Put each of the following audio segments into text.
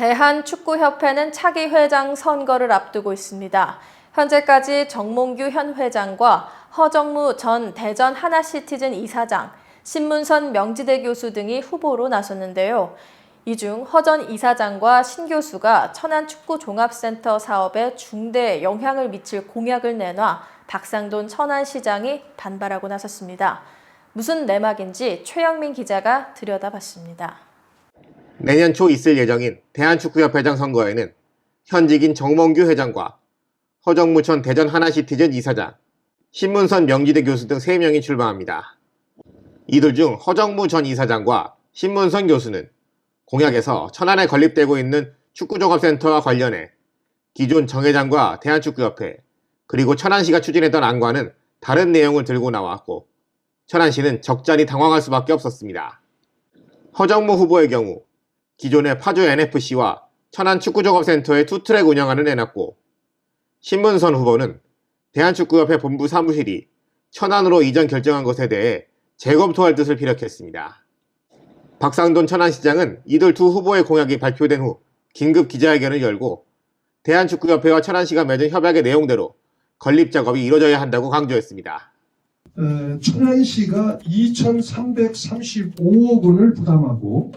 대한축구협회는 차기 회장 선거를 앞두고 있습니다. 현재까지 정몽규 현 회장과 허정무 전 대전 하나시티즌 이사장, 신문선 명지대 교수 등이 후보로 나섰는데요. 이 중 허전 이사장과 신 교수가 천안축구종합센터 사업에 중대 영향을 미칠 공약을 내놔 박상돈 천안시장이 반발하고 나섰습니다. 무슨 내막인지 최영민 기자가 들여다봤습니다. 내년 초 있을 예정인 대한축구협회장 선거에는 현직인 정몽규 회장과 허정무 전 대전 하나시티즌 이사장, 신문선 명지대 교수 등 3명이 출마합니다. 이들 중 허정무 전 이사장과 신문선 교수는 공약에서 천안에 건립되고 있는 축구종합센터와 관련해 기존 정 회장과 대한축구협회 그리고 천안시가 추진했던 안과는 다른 내용을 들고 나왔고 천안시는 적잖이 당황할 수밖에 없었습니다. 허정무 후보의 경우 기존의 파주 NFC와 천안 축구종합센터의 투트랙 운영안을 내놨고 신문선 후보는 대한축구협회 본부 사무실이 천안으로 이전 결정한 것에 대해 재검토할 뜻을 피력했습니다. 박상돈 천안시장은 이들 두 후보의 공약이 발표된 후 긴급 기자회견을 열고 대한축구협회와 천안시가 맺은 협약의 내용대로 건립 작업이 이루어져야 한다고 강조했습니다. 어, 천안시가 2,335억 원을 부담하고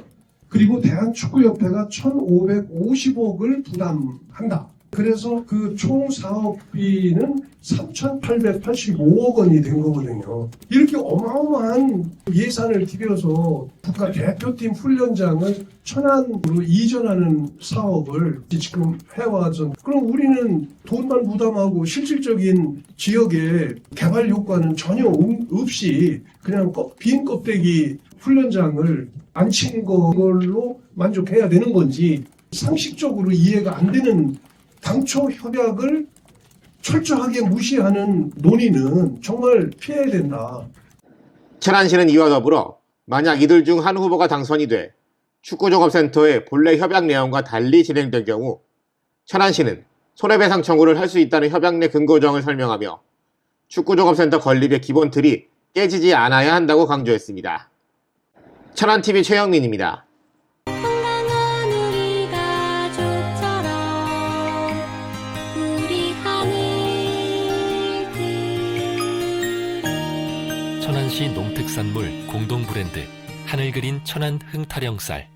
그리고 대한축구협회가 1,550억을 부담한다. 그래서 그 총 사업비는 3,885억 원이 된 거거든요. 이렇게 어마어마한 예산을 들여서 국가 대표팀 훈련장을 천안으로 이전하는 사업을 지금 해와서 그럼 우리는 돈만 부담하고 실질적인 지역의 개발 효과는 전혀 음- 없이 그냥 껍- 빈 껍데기 훈련장을 안 친 걸로 만족해야 되는 건지 상식적으로 이해가 안 되는 당초 협약을 철저하게 무시하는 논의는 정말 피해야 된다. 천안시는 이와 더불어 만약 이들 중 한 후보가 당선이 돼 축구종합센터의 본래 협약 내용과 달리 진행될 경우 천안시는 손해배상 청구를 할 수 있다는 협약 내 근거 조항을 설명하며 축구종합센터 건립의 기본 틀이 깨지지 않아야 한다고 강조했습니다. 천안TV 최영민입니다. 천안시 농특산물 공동 브랜드. 하늘 그린 천안 흥타령쌀